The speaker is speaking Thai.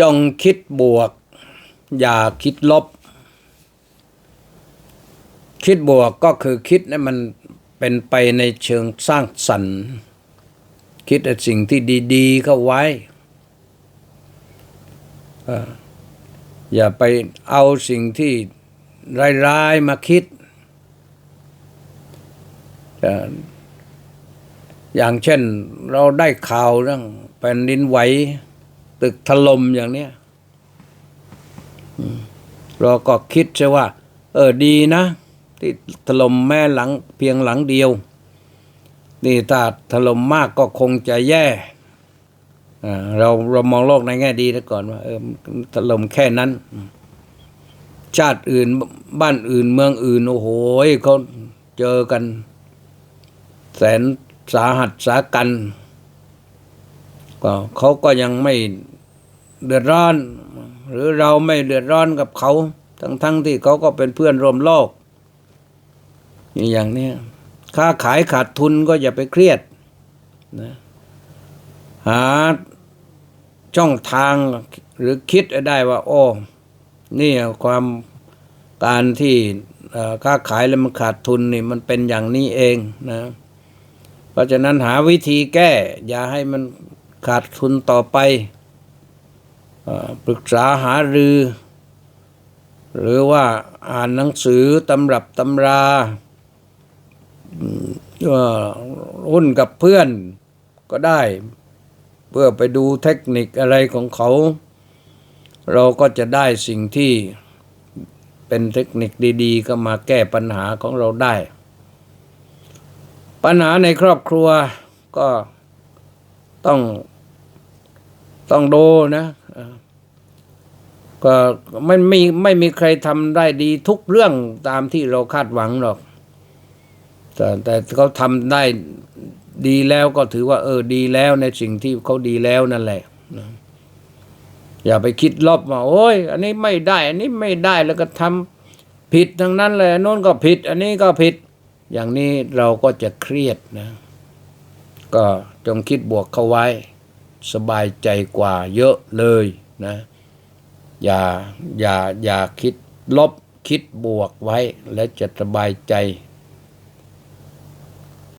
จงคิดบวก อย่าคิดลบ คิดบวกก็คือคิดให้มันเป็นไปในเชิงสร้างสรรค์ คิดแต่สิ่งที่ดีๆเข้าไว้ อย่าไปเอาสิ่งที่ร้ายๆมาคิดเอ่ออย่างเช่นเราได้ข่าวเรื่องแผ่นดินไหว ตึกถล่มอย่างเนี้ยเราก็คิดใช่ว่า เออดีนะ ที่ถล่มแม่หลังเพียงหลังเดียว นี่ถ้าถล่มมากก็คงจะแย่เราเรามองโลกในแง่ดีนะก่อนว่าเออถล่มแค่นั้น ชาติอื่นบ้านอื่นเมืองอื่น โอ้โหเขาเจอกัน แสนสาหัสสากัน ก็เขาก็ยังไม่เดือดร้อน หรือเราไม่เดือดร้อนกับเขา ทั้งๆทที่เขาก็เป็นเพื่อนร่วมโลก อย่างนี้ค้าขายขาดทุนก็อย่าไปเครียดนะหาช่องทางหรือคิดได้ว่า โอ้นี่ความการที่ค้าขายแล้วมันขาดทุนนี่มันเป็นอย่างนี้เองนะ เพราะฉะนั้นหาวิธีแก้ อย่าให้มัน ขาดทุนต่อไปปรึกษาหารือ หรือว่าอ่านหนังสือตำรับตำราอืมเอ่อหุ้นกับเพื่อนก็ได้ เพื่อไปดูเทคนิคอะไรของเขา เราก็จะได้สิ่งที่เป็นเทคนิคดีๆ ก็มาแก้ปัญหาของเราได้ ปัญหาในครอบครัวก็ต้อง ต้องดูนะก็ไม่มีไม่มีใครทำได้ดีทุกเรื่องตามที่เราคาดหวังหรอก แต่แต่เขาทำได้ดีแล้วก็ถือว่า เออดีแล้วในสิ่งที่เขาดีแล้วนั่นแหละอย่าไปคิดลบว่าโอ้ย อันนี้ไม่ได้ อันนี้ไม่ได้แล้วก็ทำผิดทั้งนั้นเลยนโน้นก็ผิด อันนี้ก็ผิด อย่างนี้เราก็จะเครียดนะ ก็จงคิดบวกเข้าไว้ สบายใจกว่าเยอะเลยนะอย่าอย่าอย่าคิดลบคิดบวกไว้และจะสบายใจ